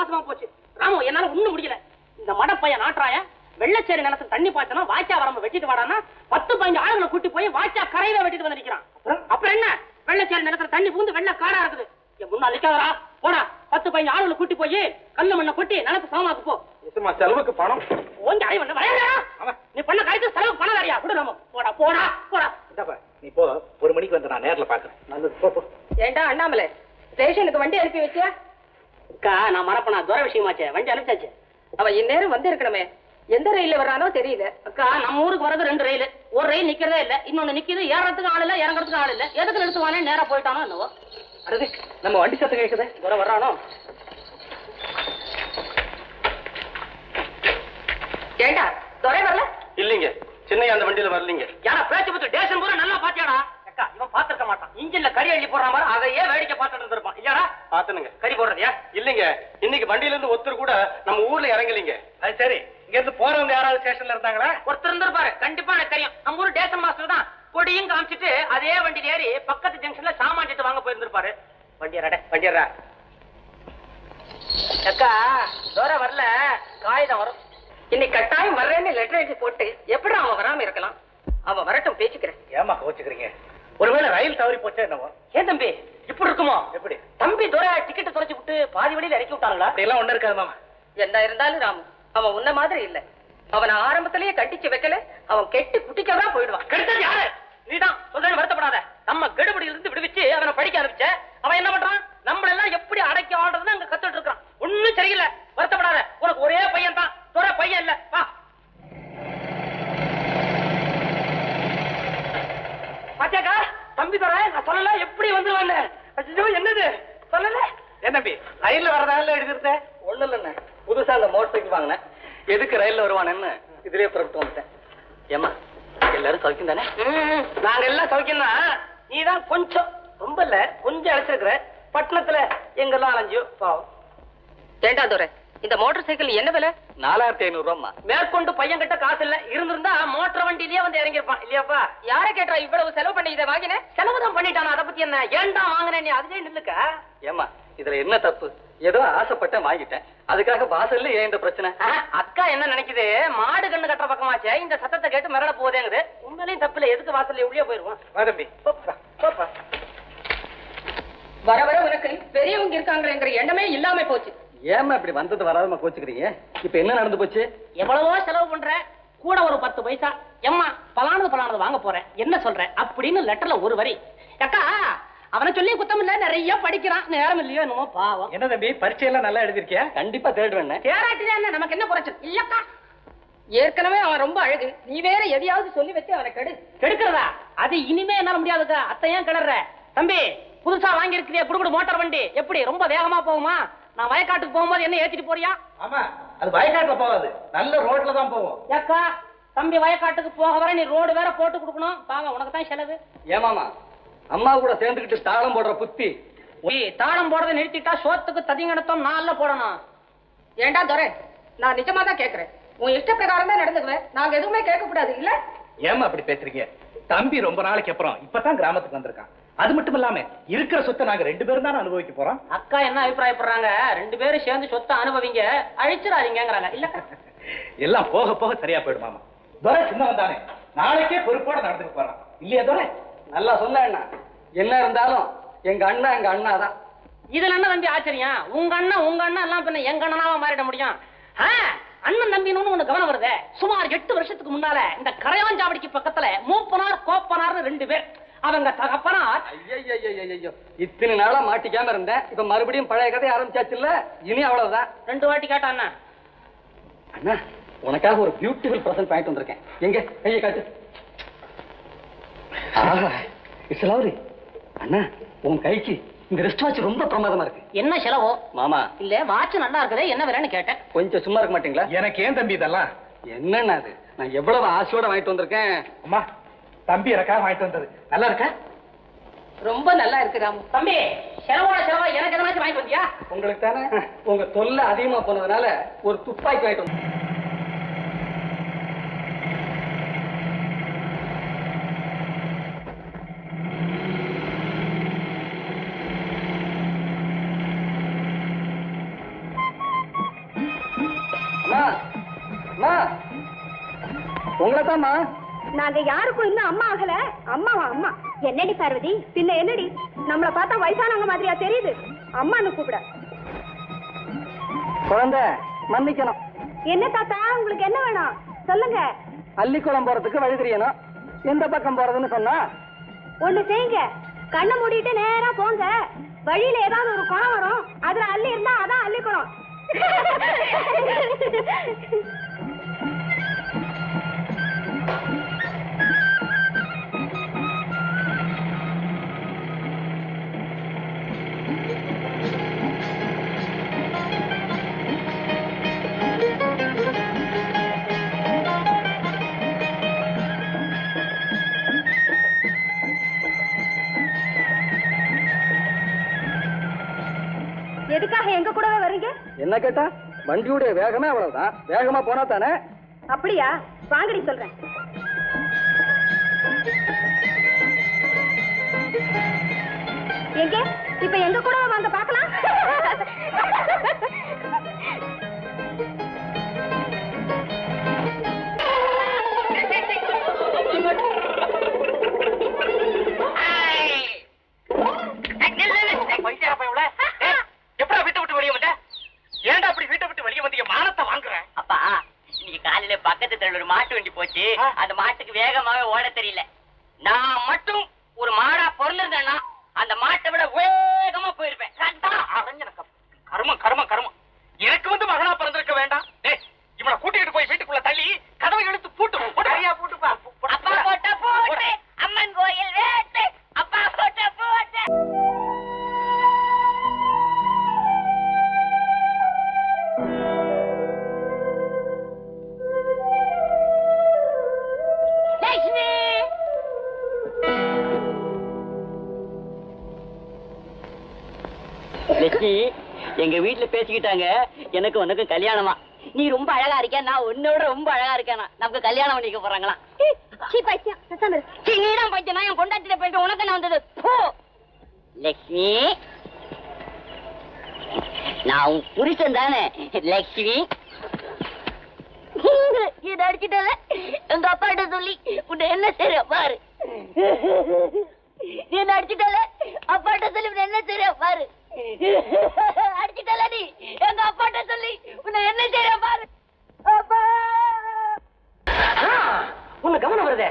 மோசமா போச்சு. ராமு என்னால ஒண்ணும் முடியல. இந்த மடப்பையன் நாட்டுறாய வெள்ளச்சேரி நிலத்துக்கு தண்ணி பாய்ச்சனா வாய்க்கா வரம்ப வெட்டிட்டு வாடான்னா பத்து பதினஞ்சு ஆளுங்களை கூட்டி போய் வாய்க்கா கரையில வெட்டிட்டு வந்து நிக்கிறான் அப்புறம் என்ன? வெள்ளச்சேரி நிலத்துல தண்ணி பூந்து வெள்ள காடா இருக்குது. நிக்காதடா போடா. பத்து பதினஞ்சு ஆளுங்களை கூட்டி போய் கல்லு மண்ணை கொட்டி நிலத்து சமமாக்கு போ. நிச்சயமா செலவுக்கு பணம். பண்ண வரையா நீ பண்ண காரியத்துக்கு செலவு பண்ண வேறியா? விடு ராமு. போடா போடா போடா. நீ போ. ஒரு மணிக்கு வந்து நான் நேர்ல பாக்குறேன். நல்லது போ ஏண்டா அண்ணாமலை? ஸ்டேஷனுக்கு வண்டி அனுப்பி வச்சியா? அக்கா நான் மறப்பனா? துரை விஷயமாச்சே. வண்டி அனுப்பிச்சாச்சு. அவன் இந்நேரம் வந்து இருக்கணுமே எந்த ரயில்ல வர்றானோ தெரியல அக்கா நம்ம ஊருக்கு வரது ரெண்டு ரயில். ஒரு ரயில் நிக்கிறதே இல்ல. இன்னொன்னு நிக்குது. ஏறறதுக்கு ஆள் இல்ல இறங்குறதுக்கு ஆள் இல்ல. எதுக்கு நிறுத்துவானே நேரா போயிட்டானோ என்னவோ. அடடே நம்ம வண்டி சத்தம் கேக்குதே. துரை வர்றானோ? ஏண்டா துறை வரல? இல்லீங்க. சின்னையா அந்த வண்டியில வரலீங்க. யாரா பேச்சு பத்து டேஷன் பூரா நல்லா பாத்தியாடா? அக்கா இவன் பாத்துக்க மாட்டான். இன்ஜின்ல கறி அள்ளி போடுற மாதிரி அதையே வேடிக்கை பார்த்துட்டு இருந்திருப்பான். இல்லடா பாத்தனுங்க கறி போடுறதையா? இல்லீங்க. இன்னைக்கு வண்டியில இருந்து ஒருத்தர் கூட நம்ம ஊர்ல இறங்கலீங்க. அது சரி. இங்க இருந்து போறவங்க யாராவது ஸ்டேஷன்ல இருந்தாங்களா? ஒருத்தர் இருந்திருப்பாரு. கண்டிப்பா எனக்கு தெரியும். நம்ம ஊர் டேஷன் மாஸ்டர் தான். கொடியும் காமிச்சிட்டு அதே வண்டியில ஏறி பக்கத்து ஜங்ஷன்ல சாமான் வாங்க போயிருந்திருப்பாரு. வண்டியரட வண்டியரா அக்கா தோற வரல. காகிதம் வரும். இன்னைக்கு கட்டாயம் வர்றேன்னு லெட்டர் எழுதி போட்டு எப்படி அவன் வராம இருக்கலாம்? அவன் வரட்டும் பேசிக்கிறேன். ஏமா கோச்சுக்கிறீங்க? ஒருவேளை ரயில் தவறி போச்சா என்னவோ? ஏன் தம்பி? இப்படி இருக்குமோ? எப்படி? தம்பி துரை டிக்கெட் தொலைச்சு விட்டு பாதி வழியில இறக்கி விட்டாங்களா? அப்படி எல்லாம் ஒண்ணு இருக்காது மாமா. என்ன இருந்தாலும் ராமு அவன் உன்ன மாதிரி இல்ல. அவனை ஆரம்பத்திலேயே கட்டிச்சு வைக்கல அவன் கெட்டு குட்டிக்கதான் போயிடுவான். கெடுத்தது யாரு? நீதான். சொல்றேன் வருத்தப்படாத. நம்ம கெடுபடியில இருந்து விடுவிச்சு அவனை படிக்க அனுப்பிச்ச அவன் என்ன பண்றான்? நம்மள எல்லாம் எப்படி அடக்கி ஆடுறதுன்னு அங்க கத்துட்டு இருக்கான் ஒண்ணும் சரியில்லை. வருத்தப்படாத. உனக்கு ஒரே பையன் தான் துறை பையன் இல்ல. வா. தம்பி துறை நான் சொல்லல எப்படி வந்துருவான்னு. ஐயோ என்னது? சொல்லல. என்ன தம்பி ரயில்ல வரதால எடுக்கிறத? ஒண்ணு இல்லைண்ணே. புதுசா அந்த மோட்டர் சைக்கிள் வாங்கினேன். எதுக்கு ரயில்ல வருவானேன்னு இதுலயே புறப்பட்டு வந்துட்டேன். ஏமா எல்லாரும் சௌக்கியம் தானே? நாங்க எல்லாம் சௌக்கியம் தான் நீ தான் கொஞ்சம் ரொம்ப இல்ல கொஞ்சம் அழைச்சிருக்கிற பட்டணத்துல எங்கெல்லாம் அலைஞ்சியோ பாவம். ஏண்டா துரை இந்த மோட்டார் சைக்கிள் என்ன விலை? நாலாயிரத்தி ஐநூறு ரூபாமா மேற்கொண்டு பையன் கிட்ட காசு இல்ல இருந்திருந்தா மோட்டர் வண்டியிலேயே வந்து இறங்கிருப்பான் இல்லையாப்பா? யார கேட்டா இவ்வளவு செலவு பண்ணி இதை வாங்கின? செலவு தான் பண்ணிட்டானா? அதை பத்தி என்ன? ஏன்டா வாங்கினேன் நீ? அதுலயே நில்லுக்க. ஏமா இதுல என்ன தப்பு? ஏதோ ஆசைப்பட்டேன் வாங்கிட்டேன். அதுக்காக வாசல்ல ஏன் இந்த பிரச்சனை? ஆஹ், அக்கா என்ன நினைக்குது? மாடு கண்ணு கட்டுற பக்கமாச்சே இந்த சத்தத்தை கேட்டு மிரள போதேங்குது உண்மையிலையும் தப்பு இல்ல எதுக்கு வாசல்ல உள்ளே போயிருவான் வா தம்பி. போப்பா, போப்பா. வர வர உனக்கு பெரியவங்க இருக்காங்களேங்கிற எண்ணமே இல்லாம போச்சு. ஏமா இப்படி வந்தது வராதமா கோச்சுக்கிறீங்க? இப்ப என்ன நடந்து போச்சு? எவ்வளவோ செலவு பண்ற கூட ஒரு பத்து பைசா. எம்மா பலானது பலானது வாங்க போறேன். என்ன சொல்றேன் அப்படின்னு லெட்டர்ல ஒரு வரி. அக்கா அவனை சொல்லி குத்தம் இல்ல நிறைய படிக்கிறான். நேரம் இல்லையோ என்னமோ பாவம். என்ன தம்பி பரீட்சை எல்லாம் நல்லா எழுதிருக்கியா? கண்டிப்பா தேடுவேன் தேராட்டிதான் என்ன? நமக்கு என்ன குறைச்சல் இல்லக்கா. ஏற்கனவே அவன் ரொம்ப அழகு. நீ வேற எதையாவது சொல்லி வச்சு அவனை கெடு. கெடுக்கிறதா? அது இனிமே என்னால முடியாதுக்கா. அத்தை ஏன் கிளற தம்பி புதுசா வாங்கி இருக்கிறிய குடுகுடு மோட்டார் வண்டி. எப்படி? ரொம்ப வேகமா போகுமா? நான் வயக்காட்டுக்கு போகும்போது என்ன ஏத்திட்டு போறியா? ஆமா அது வயக்காட்டுல போகாது. நல்ல ரோட்ல தான் போவோம். ஏக்கா தம்பி வயக்காட்டுக்கு போக வர நீ ரோடு வேற போட்டு கொடுக்கணும். பாவம் உனக்கு தான் செலவு. ஏமாமா அம்மா கூட சேர்ந்துக்கிட்டு தாளம் போடுற புத்தி. தாளம் போடுறதை நிறுத்திட்டா சோத்துக்கு ததிங்கணத்தம் நாள்ல போடணும். ஏண்டா துரை நான் நிஜமா தான் கேக்குறேன். உன் இஷ்ட பிரகாரம் தான் நடந்துக்குவேன் நாங்க எதுவுமே கேட்க கூடாது இல்ல? ஏமா அப்படி பேசுறீங்க? தம்பி ரொம்ப நாளைக்கு அப்புறம் இப்பதான் கிராமத்துக்கு வந்திருக்கான். அது மட்டும் இல்லாம இருக்கிற சொத்தை நாங்க ரெண்டு பேரும் தானே அனுபவிக்க போறோம். அக்கா என்ன அபிப்பிராயப்படுறாங்க? ரெண்டு பேரும் சேர்ந்து சொத்தை அனுபவிங்க அழிச்சிடாதீங்கிறாங்க இல்லக்கா. எல்லாம் போக போக சரியா போயிடுமாமா துரை சின்னவன் தானே. நாளைக்கே பொறுப்போட நடந்துக்க போறான். இல்லையா துரை? நல்லா சொன்ன அண்ணா. என்ன இருந்தாலும் எங்க அண்ணா எங்க அண்ணா தான் இதுல என்ன தம்பி ஆச்சரியம்? உங்க அண்ணன் உங்க அண்ணன் எல்லாம் பின்ன எங்க அண்ணனாவா மாறிட முடியும்? அண்ணன் தம்பின்னு ஒண்ணு கவனம் வருதே? சுமார் எட்டு வருஷத்துக்கு முன்னால இந்த கரையாஞ்சாவடிக்கு பக்கத்துல மூப்பனார் கோப்பனார்னு ரெண்டு பேர் அவங்க தகப்பனார். ஐயோ இத்தனை நாளா மாட்டிக்காம இருந்தேன் இப்ப மறுபடியும் பழைய கதை ஆரம்பிச்சாச்சுல்ல? இனி அவ்வளவுதான். ரெண்டு வாட்டி கேட்டா அண்ணா அண்ணா உனக்காக ஒரு பியூட்டிஃபுல் பிரசன்ட் வாங்கிட்டு வந்திருக்கேன். எங்க? கையை காட்டு. லவ்லி அண்ணா உன் கைக்கு இந்த ரெஸ்ட் வாட்ச் ரொம்ப பிரமாதமா இருக்கு. என்ன செலவோ? மாமா. இல்ல வாட்ச் நல்லா இருக்குதே என்ன விலைன்னு கேட்டேன். கொஞ்சம் சும்மா இருக்க மாட்டீங்களா? எனக்கு ஏன் தம்பி இதெல்லாம்? என்னண்ணா அது? நான் எவ்வளவு ஆசையோட வாங்கிட்டு வந்திருக்கேன். அம்மா தம்பி எனக்காக வாங்கிட்டு வந்தது. நல்லா இருக்க? ரொம்ப நல்லா இருக்கு ராமு. தம்பி செலவோட செலவா எனக்கு எதனாச்சும் வாங்கிட்டு வந்தியா? உங்களுக்கு தானே? உங்க தொல்லை அதிகமா போனதுனால ஒரு துப்பாக்கி வாங்கிட்டு வந்தோம் உங்களை தான்மா நாங்க யாருக்கும் இன்னும் அம்மா ஆகல. அம்மாவா அம்மா. என்னடி பார்வதி? பின்ன என்னடி? நம்மள பார்த்தா வயசானவங்க மாதிரியா தெரியுது. அம்மான்னு கூப்பிட. குழந்தை மன்னிக்கணும். என்ன தாத்தா உங்களுக்கு என்ன வேணும்? சொல்லுங்க. அள்ளிக்குளம் போறதுக்கு வழி தெரியணும். எந்த பக்கம் போறதுன்னு சொன்னா? ஒண்ணு செய்யுங்க. கண்ணை மூடிட்டு நேரா போங்க. வழியில ஏதாவது ஒரு குளம் வரும். அதுல அள்ளி இருந்தா அதான் அள்ளிக்குளம் எதுக்காக எங்க கூடவே வர்றீங்க என்ன கேட்டா? வண்டியுடைய வேகமே அவ்வளவுதான். வேகமா போனா தானே? அப்படியா? வாங்கடி சொல்றேன். எங்க? இப்ப எங்க கூட நான் மட்டும் ஒரு மாடா பொருள் இருந்தேன்னா எங்க வீட்டுல பேசிக்கிட்டாங்க. எனக்கு உனக்கு கல்யாணமா. நீ ரொம்ப அழகா இருக்க நான் உன்னோட ரொம்ப அழகா இருக்கேனா? நமக்கு கல்யாணம் பண்ணிக்க. சீ, நீதான் பைத்தியம்? என் பொண்டாட்டிட்ட போயிட்டு உனக்கு என்ன வந்தது? போ. லட்சுமி நான் உன் புருஷன் தானே. லட்சுமி இது அடிச்சிட்டல எங்க அப்பாட்ட சொல்லி உன்னை என்ன செய்ய பாரு. நீ அடிச்சிட்டல அப்பாட்ட சொல்லி உன்னை என்ன செய்ய பாரு அடிச்சிட்டல நீ எங்க அப்பாட்ட சொல்லி உன்னை என்ன செய்ய பாரு அப்பா உங்க கவனம் வருதே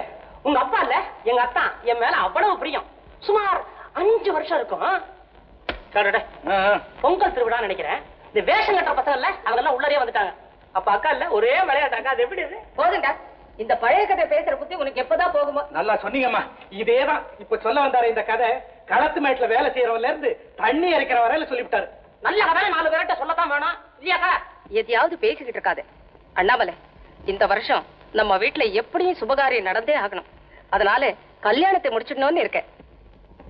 உங்க அப்பா இல்ல எங்க அத்தான் என் மேல அவ்வளவு பிரியம் சுமார் அஞ்சு வருஷம் இருக்கும் கேட்டுடே பொங்கல் திருவிழா நினைக்கிறேன். இந்த வேஷம் கட்டுற பசங்க இல்ல அவங்க எல்லாம் உள்ளரே வந்துட்டாங்க. அப்ப அக்கா இல்ல ஒரே விளையாட்டாக்கா அது எப்படி இது? போதுண்டா இந்த பழைய கதை பேசுற புத்தி உனக்கு எப்பதான் போகுமோ? நல்லா சொன்னீங்கம்மா. இதேதான். இப்ப சொல்ல வந்தாரு இந்த கதை களத்து மேட்ல வேலை செய்யறவன்ல இருந்து தண்ணி இறைக்கிற வரையில சொல்லிவிட்டாரு. நல்ல கதை நாலு பேர்கிட்ட சொல்லத்தான் வேணும். இல்லையாக்கா எதையாவது பேசிக்கிட்டு இருக்காது. அண்ணாமலை இந்த வருஷம் நம்ம வீட்டுல எப்படியும் சுபகாரியம் நடந்தே ஆகணும். அதனால கல்யாணத்தை முடிச்சிடணும்னு இருக்கேன்.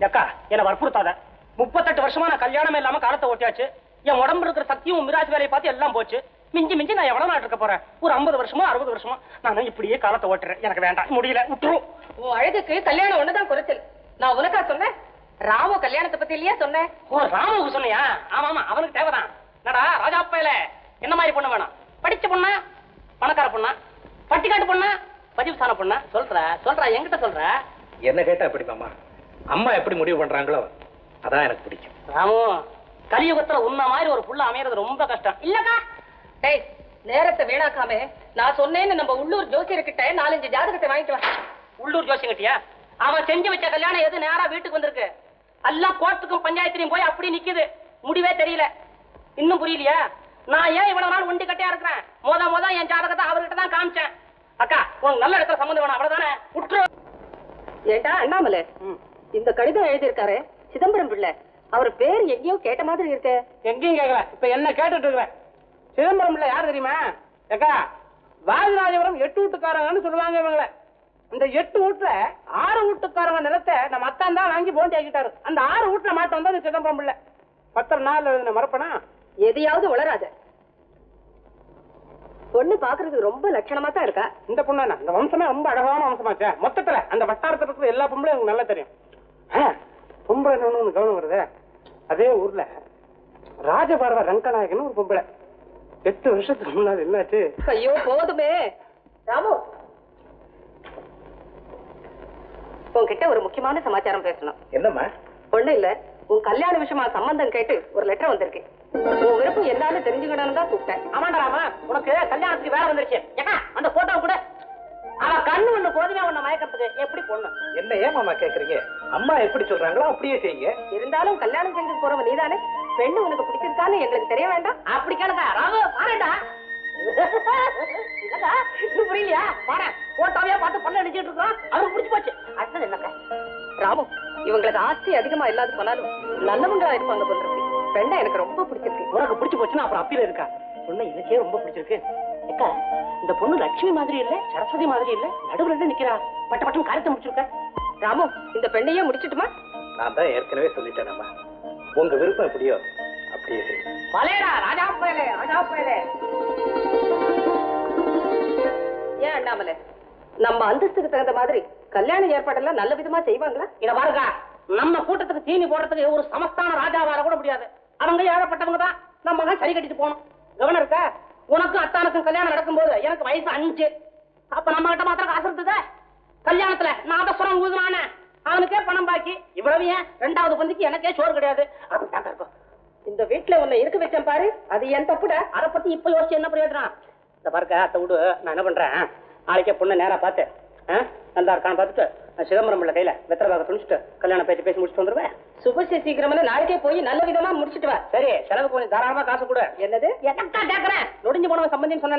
அக்கா என்ன வற்புறுத்தாத. முப்பத்தெட்டு வருஷமா நான் கல்யாணமே இல்லாம காலத்தை ஓட்டியாச்சு. என் உடம்பு இருக்கிற சக்தியும் மிராஜ் வேலையை பார்த்து எல்லாம் போச்சு. மிஞ்சி மிஞ்சி நான் எவ்வளவு நாள் இருக்க போறேன்? ஒரு ஐம்பது வருஷமா அறுபது வருஷமா நான் இப்படியே காலத்தை ஓட்டுறேன். எனக்கு வேண்டாம். முடியல. விட்டுரும் உன் அழகுக்கு கல்யாணம் ஒண்ணுதான் குறைச்சல். நான் உனக்கா சொன்னேன்? ராமு கல்யாணத்தை பத்தி இல்லையா சொன்னேன்? ஓ ராமுக்கு சொன்னியா? ஆமா ஆமா. அவனுக்கு தேவைதான். என்னடா ராஜா பையல என்ன மாதிரி பொண்ணு வேணும்? படிச்ச பொண்ணா? பணக்கார பொண்ணா? பட்டிக்காட்டு பொண்ணா? பதிவுசான பொண்ணா? சொல்ற சொல்றா. என்கிட்ட சொல்ற. என்ன கேட்டா எப்படி மாமா? அம்மா எப்படி முடிவு பண்றாங்களோ? அதான் எனக்கு பிடிக்கும். ராமு கலியுகத்துல உன்ன மாதிரி ஒரு புள்ள அமையறது ரொம்ப கஷ்டம். இல்லக்கா? டேய் நேரத்தை வீணாக்காம நான் சொன்னேன்னு நம்ம உள்ளூர் ஜோசியர்கிட்ட நாலஞ்சு ஜாதகத்தை வாங்கிட்டு வா. உள்ளூர் ஜோசியங்கிட்டியா அவன் செஞ்சு வச்ச கல்யாணம் எது நேரா வீட்டுக்கு வந்திருக்கு? எல்லாம் கோர்ட்டுக்கும் பஞ்சாயத்துலயும் போய் அப்படி நிக்குது. முடிவே தெரியல. இன்னும் புரியலையா? நான் ஏன் இவ்வளவு நாள் ஒண்டி கட்டையா இருக்கிறேன்? மோத மோத என் ஜாதகத்தை அவர்கிட்ட தான் காமிச்சேன். அக்கா உனக்கு நல்ல இடத்துல சம்மந்தம் வேணும். அவ்வளவுதானே? விட்டுரு ஏண்டா அண்ணாமலை? இந்த கடிதம் எழுதியிருக்காரு. சிதம்பரம் பிள்ளை அவர் பேர் எங்கேயோ கேட்ட மாதிரி இருக்கே. எங்கேயும் கேட்கல இப்ப என்ன கேட்டுட்டு இருக்கிறேன் சிதம்பரம் இல்ல யார் தெரியுமா? ஏக்கா வாஜராஜபுரம் எட்டு வீட்டுக்காரங்கன்னு சொல்லுவாங்க இவங்கள. இந்த எட்டு வீட்டுல ஆறு வீட்டுக்காரங்க நிலத்தை நம்ம அத்தான் தான் வாங்கி போண்டி ஆக்கிட்டாரு. அந்த ஆறு வீட்டுல மாட்ட வந்தா இந்த சிதம்பரம் பிள்ளை. பத்திர நாள் எழுதின மறப்பனா எதையாவது உளராத பொண்ணு பாக்குறதுக்கு ரொம்ப லட்சணமா தான் இருக்கா. இந்த பொண்ணு இந்த வம்சமே ரொம்ப அழகான வம்சமாச்சே. மொத்தத்துல அந்த வட்டாரத்துல இருக்கிற எல்லா பொம்பளையும் எனக்கு நல்லா தெரியும். பொம்பளைன்னு ஒன்று கவனம் வருதே? அதே ஊர்ல ராஜபார்வ ரங்கநாயகன் ஒரு பொம்பளை. எட்டு வருஷத்துக்கு முன்னாடி என்னாச்சு? ஐயோ போதுமே. ராமு. உன்கிட்ட ஒரு முக்கியமான சமாச்சாரம் பேசணும். என்னம்மா? ஒண்ணு இல்ல உன் கல்யாண விஷயமா சம்பந்தம் கேட்டு ஒரு லெட்டர் வந்திருக்கு. உன் விருப்பம் என்னன்னு தெரிஞ்சுக்கணும்னு தான் கூப்பிட்டேன். ஆமாண்டா ராமா உனக்கு கல்யாணத்துக்கு வேலை வந்துருச்சு. ஏக்கா அந்த போட்டோ கூட போதுமே உன்னை மயக்கிறதுக்கு எப்படி பொண்ணு? என்ன ஏமாமா கேக்குறீங்க? அம்மா எப்படி சொல்றாங்களோ அப்படியே செய்யுங்க. இருந்தாலும் கல்யாணம் செஞ்சு போறவ நீதானே? பெண்ணு உனக்கு பிடிச்சிருக்கான்னு எங்களுக்கு தெரிய வேண்டாம். அப்படி கேளுங்க ராமு இது புரியலையா? பாரு போட்டோவையா பார்த்து பல்ல அடிச்சிட்டு இருக்கோம் அவருக்கு பிடிச்சு போச்சு. அடுத்தது என்னக்கா? ராமு இவங்களுக்கு ஆஸ்தி அதிகமா இல்லாத போனாலும் நல்லவங்களா இருப்பாங்க இருக்கு. பெண்ணை எனக்கு ரொம்ப பிடிச்சிருக்கு. உனக்கு பிடிச்சு போச்சுன்னா அப்புறம் அப்பீல இருக்கா? பொண்ணு எனக்கே ரொம்ப பிடிச்சிருக்கு. அக்கா இந்த பொண்ணு லட்சுமி மாதிரி இல்ல சரஸ்வதி மாதிரி இல்ல நடுவுல நிக்கிறா? பட்ட பட்டம் காரியத்தை முடிச்சிருக்க. ராமு இந்த பெண்ணையே முடிச்சிட்டுமா? நான் தான் ஏற்கனவே சொல்லிட்டேனம்மா உங்க விருப்பம் எப்படியோ அப்படியே பலேடா ராஜா பயலே ராஜா பயலே ஏன் அண்ணாமலை? நம்ம அந்தஸ்துக்கு தகுந்த மாதிரி கல்யாண ஏற்பாடெல்லாம் நல்ல விதமா செய்வாங்களா? இத பாருங்க நம்ம கூட்டத்துக்கு தீனி போடுறதுக்கு ஒரு சமஸ்தான ராஜா வர கூட முடியாது. அவங்க ஏழப்பட்டவங்க தான். நம்ம சரி கட்டிட்டு போகணும். கவனம் இருக்க? உனக்கும் அத்தானுக்கும் கல்யாணம் நடக்கும்போது எனக்கு வயசு அஞ்சு. அப்ப நம்ம கிட்ட மாத்திரம் காசு இருந்தது? கல்யாணத்துல நாதஸ்வரம் ஊதுனானே? அவனுக்கே பணம் பாக்கி. இவ்வளவு ஏன்? ரெண்டாவது பந்திக்கு எனக்கே சோறு கிடையாது. அப்படித்தான் இருக்கும் இந்த வீட்டுல உன்னை இருக்க வச்சேன் பாரு. அது என் தப்புடா. அதை பத்தி இப்ப யோசிச்சு என்ன பிரயோஜனம்? இந்த பாருக்க அத்தை விடு நான் என்ன பண்றேன்? நாளைக்கே பொண்ணு நேரா பார்த்து நல்லா இருக்கான்னு பார்த்துட்டு சிதம்பரம் பிள்ளை கையில வெத்தரவாக துணிச்சிட்டு கல்யாணம் பேச்சு பேசி முடிச்சுட்டு வந்துருவேன். சுபசி சீக்கிரமா நாளைக்கே போய் நல்ல விதமா முடிச்சிட்டு வா. சரி செலவுக்கு கொஞ்சம் தாராளமா காசு கொடு. என்னது? என்னக்கா கேக்குறேன் நொடிஞ்சு போனவன் சம்பந்தின்னு சொன்ன